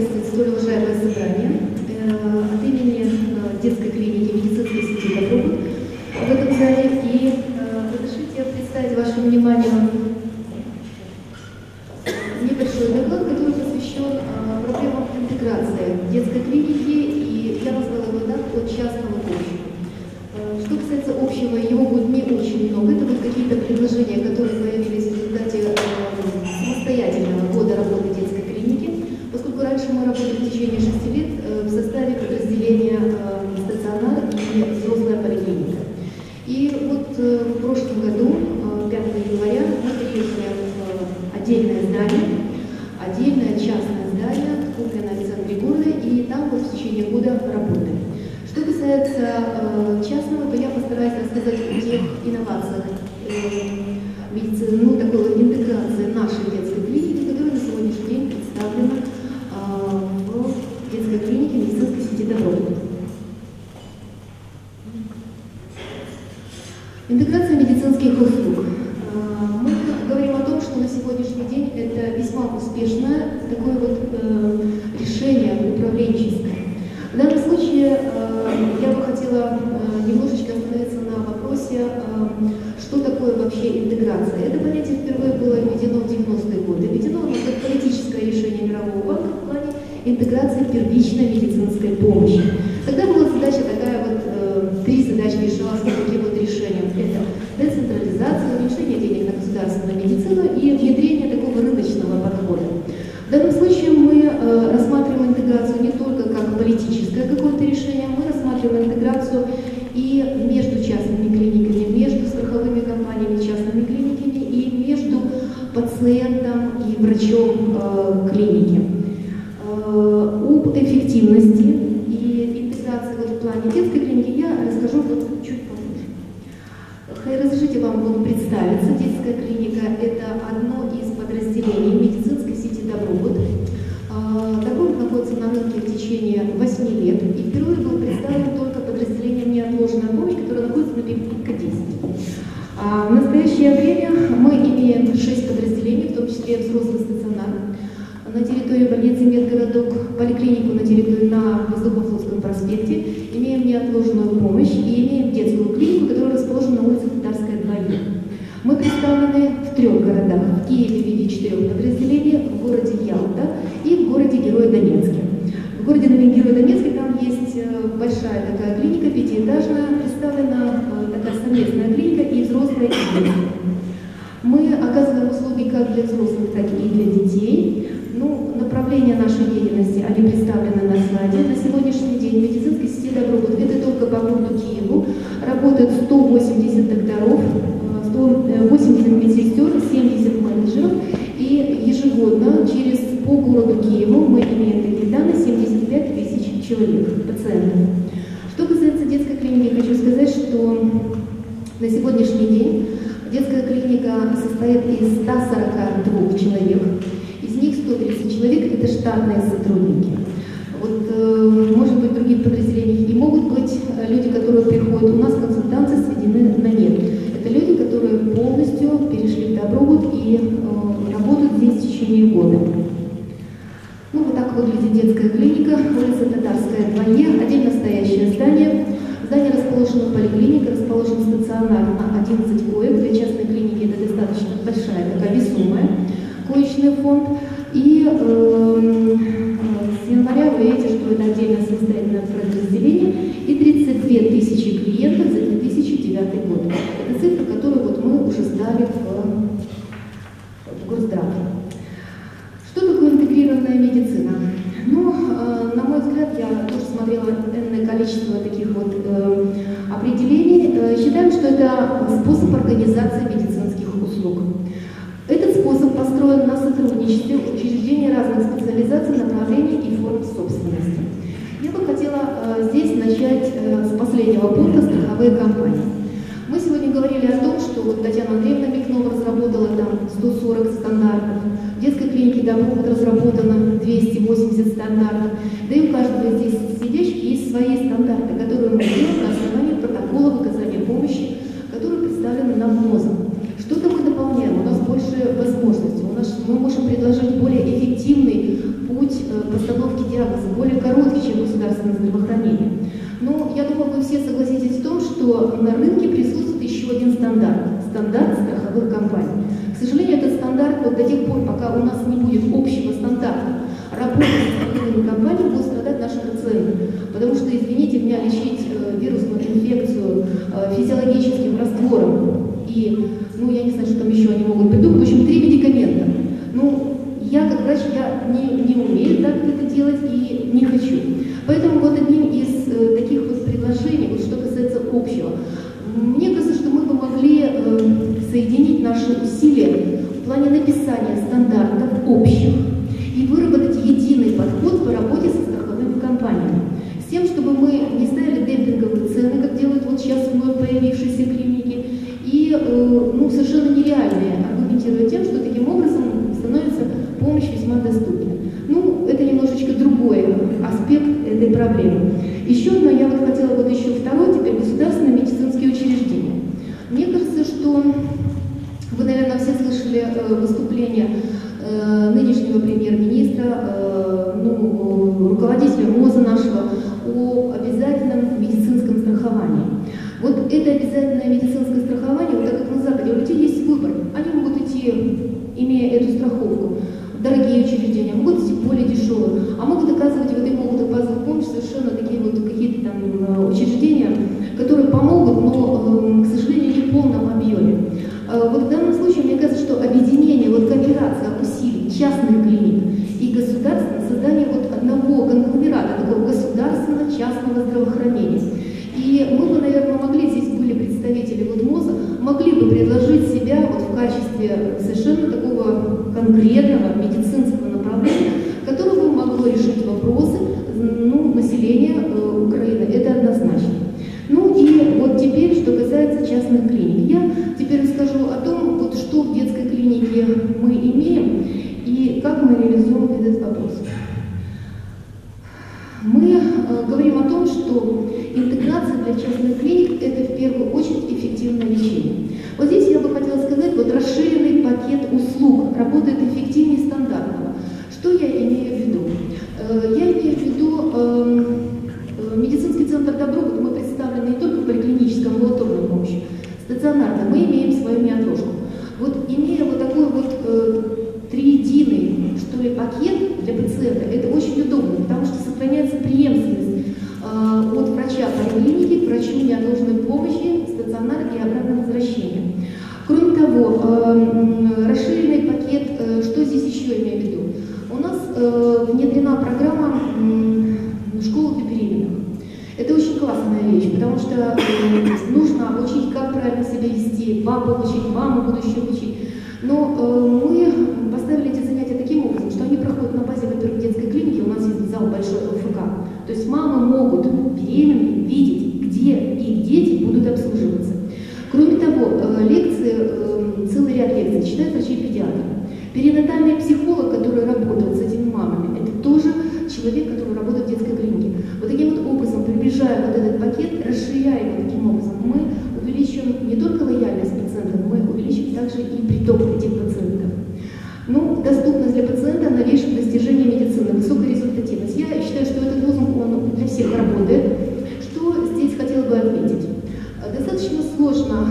приветствовать столь уважаемое собрание э, от имени э, детской клиники медицинской сети «Добробут» в этом зале. И э, разрешите представить вашему вниманию небольшой доклад, который посвящен проблемам интеграции детской клиники, и я назвала его так от частного к Что касается общего, его будет не очень много. Это будут какие-то предложения, которые появились в результате э, самостоятельного года работы детской клиники, поскольку раньше мы работали в течение шести лет э, в составе подразделения э, стационар и взрослая поликлиника. И вот э, в прошлом году, э, 5 января, мы приехали в отдельное здание, отдельное частное здание, купленное в центре города, и года работаем. Что касается э, частного, то я постараюсь рассказать о тех инновациях э, медицины, ну, такой интеграции нашей детской клиники, которая на сегодняшний день представлена э, в детской клинике медицинской сети «Добробут». Интеграция медицинских услуг. Э, Мы говорим о том, что на сегодняшний день это весьма успешное такое вот э, решение управленческое. Что такое вообще интеграция. Это понятие впервые было введено в 90-е годы. Введено оно как политическое решение Мирового банка в плане интеграции первичной медицинской помощи. Тогда была задача такая вот, э, три задачи решалась вот таким вот решением. Это децентрализация, уменьшение денег на государственную медицину и внедрение такого рыночного подхода. В данном случае мы э, рассматриваем интеграцию не только как политическое какое-то решение, мы рассматриваем интеграцию и между частными клиниками, между страховыми компаниями, частными клиниками и между пациентом и врачом э, клиники. Э, об эффективности и интеграции в плане детской клиники я расскажу вот чуть позже. Хай, Разрешите вам вот представиться. Детская клиника – это одно из подразделений медицинской сети. А, Добробут находится на рынке в течение 8 лет и впервые был представлен только подразделением «Неотложная помощь», которое находится на Пипка 10. А в настоящее время мы имеем 6 подразделений, в том числе взрослый стационар, на территории больницы Медгородок, поликлинику на территории на Воздухофлотском проспекте, имеем неотложную помощь и имеем детскую клинику, которая расположена на улице Татарская 2 Мы представлены в трех городах. В Киеве в виде четырех подразделений, в городе Ялта и в городе Герой Донецке. В городе Герой Донецке там есть э, большая такая клиника, пятиэтажная, представлена э, такая совместная клиника и взрослая, детская. Мы оказываем услуги как для взрослых, так и для детей. Ну, направления нашей деятельности, они представлены на слайде. На сегодняшний день в медицинской сети Добробут, это только по городу Киеву, работает 180 докторов, э, 180 медсестер, 70 менеджеров. И ежегодно через по городу Киеву мы имеем такие данные 75 тысяч человек, пациентов. Что касается детской клиники, хочу сказать, что на сегодняшний день детская клиника состоит из 142 человек. Из них 130 человек – это штатные сотрудники. Вот, э, может быть, в других подразделениях и могут быть э, люди, которые приходят. У нас консультации сведены на нет. Это люди, которые полностью перешли в Добробут и э, работают здесь в течение года. Ну, вот так выглядит детская клиника, улица Татарская, 2Е, отдельно стоящее здание. Здание расположено поликлиника, расположен стационар на 11 коек. Для частной клиники это достаточно большая, такая весомая коечный фонд. И э, с января вы видите, что это отдельно самостоятельное подразделение и 32 тысячи клиентов за 2009 год. Это цифра, которую вот мы уже сдали в, в Госздрав. Что такое интегрированная медицина? Ну, э, на мой взгляд, я тоже смотрела энное количество таких вот э, определений. Э, считаем, что это способ организации медицинских услуг. Этот способ построен на сотрудничестве учреждений разных специализаций, направлений и форм собственности. Я бы хотела э, здесь начать э, с последнего пункта страховые компании. Мы сегодня говорили о том, что вот Татьяна Андреевна Микнова разработала там 140 стандартов, в детской клинике Добровод разработано 280 стандартов, да и у каждого здесь сидящих есть свои стандарты, которые мы делаем на основании протокола выказания помощи, которые представлены нам МОЗом. Что-то мы дополняем, у нас больше возможностей, у нас, мы можем предложить более эффективный путь э, постановки что на рынке присутствует еще один стандарт – стандарт страховых компаний. К сожалению, этот стандарт вот до тех пор, пока у нас не будет общего стандарта работы с страховыми компаниями, будут страдать наши пациенты. Потому что, извините меня, лечить э, вирусную инфекцию э, физиологическим раствором и, ну, я не знаю, что там еще они могут придумать, в общем, три медикамента. Ну, я как врач, я не, не умею так это делать и не хочу. Поэтому вот одним из э, таких вот предложений, вот что касается общего, мне кажется, что мы бы могли э, соединить наши усилия написания стандартов общих и выработать единый подход по работе со страховыми компаниями. С тем, чтобы мы не ставили демпинговые цены, как делают вот сейчас вновь появившиеся клиники, и э, ну, совершенно нереальные, аргументируя тем, что таким образом становится помощь весьма доступна. Ну, это немножечко другой аспект этой проблемы. Еще одно, я вот хотела вот еще второй, теперь государственные медицинские учреждения. Мне кажется, что вы, наверное, все слышали э, выступление э, нынешнего премьер-министра, э, ну, руководителя МОЗа нашего о обязательном медицинском страховании. Вот это обязательное медицинское страхование, вот так как на Западе, у людей есть выбор. Они могут идти, имея эту страховку, дорогие учреждения, могут идти более дешевые, а могут оказывать вот им могут оказывать помощь совершенно такие вот какие-то там учреждения, которые помогут, но, э, к сожалению, не в полном объеме. Э, вот в данном случае мне кажется, что объединение, вот кооперация усилий частных клиник и государственного, создание вот одного конгломерата, такого государственно-частного здравоохранения. И мы бы, наверное, могли, здесь были представители вот МОЗа, могли бы предложить себя вот в качестве совершенно такого конкретного медицинского направления, которое бы могло решить вопросы ну, населения э, Украины. Это однозначно. Ну и вот теперь, что касается частных клиник. Я теперь расскажу о том, вот что в детской клинике мы имеем и как мы реализуем этот вопрос. Мы э, говорим о том, что интеграция для частных клиник – это в первую очередь эффективное лечение. Вот здесь я бы хотела сказать, вот расширенный пакет услуг работает эффективнее стандартного. Что я имею в виду? Э, я имею в виду эм, э, медицинский центр Добробут, мы представлены не только в поликлиническом амбулаторной помощи, стационарно, мы имеем свою неотложку. Вот имея вот такой вот э, триединый, что ли, пакет для пациента, это очень удобно, потому что сохраняется преемственность э, от врача поликлиники к врачу неотложной помощи, стационар и обратное возвращение. Кроме того, э, расширенный пакет, э, что здесь еще имею в виду? У нас э, внедрена программа школы для беременных. Это очень классная вещь, потому что э, нужно обучить, как правильно себя вести, папу учить, маму будущую учить. Но мы поставили эти занятия таким образом, что они проходят на базе, во-первых, детской клиники, у нас есть зал большой ЛФК. То есть мамы могут лекций читает врачи-педиатры. Перинатальный психолог, который работает с этими мамами, это тоже человек, который работает в детской клинике. Вот таким вот образом, приближая вот этот пакет, расширяя его таким образом, мы увеличиваем не только лояльность пациентов, мы увеличим также и приток этих пациентов. Ну, доступность для пациента, новейших достижений медицины, высокая результативность. Я считаю, что этот лозунг, он для всех работает. Что здесь хотела бы отметить? Достаточно сложно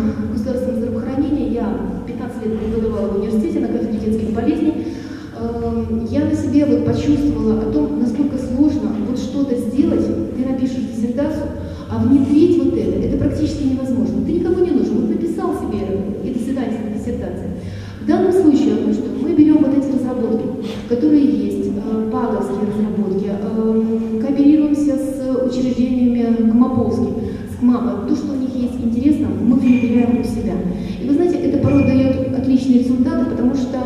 почувствовала о том, насколько сложно вот что-то сделать, ты напишешь диссертацию, а внедрить вот это, это практически невозможно. Ты никому не нужен, вот написал себе и до свидания диссертации. В данном случае, я что мы берем вот эти разработки, которые есть, э, паговские разработки, э, кооперируемся с учреждениями э, ГМАПовскими, с КМАПа, то, что у них есть интересно, мы внедряем у себя. И вы знаете, это порой дает отличные результаты, потому что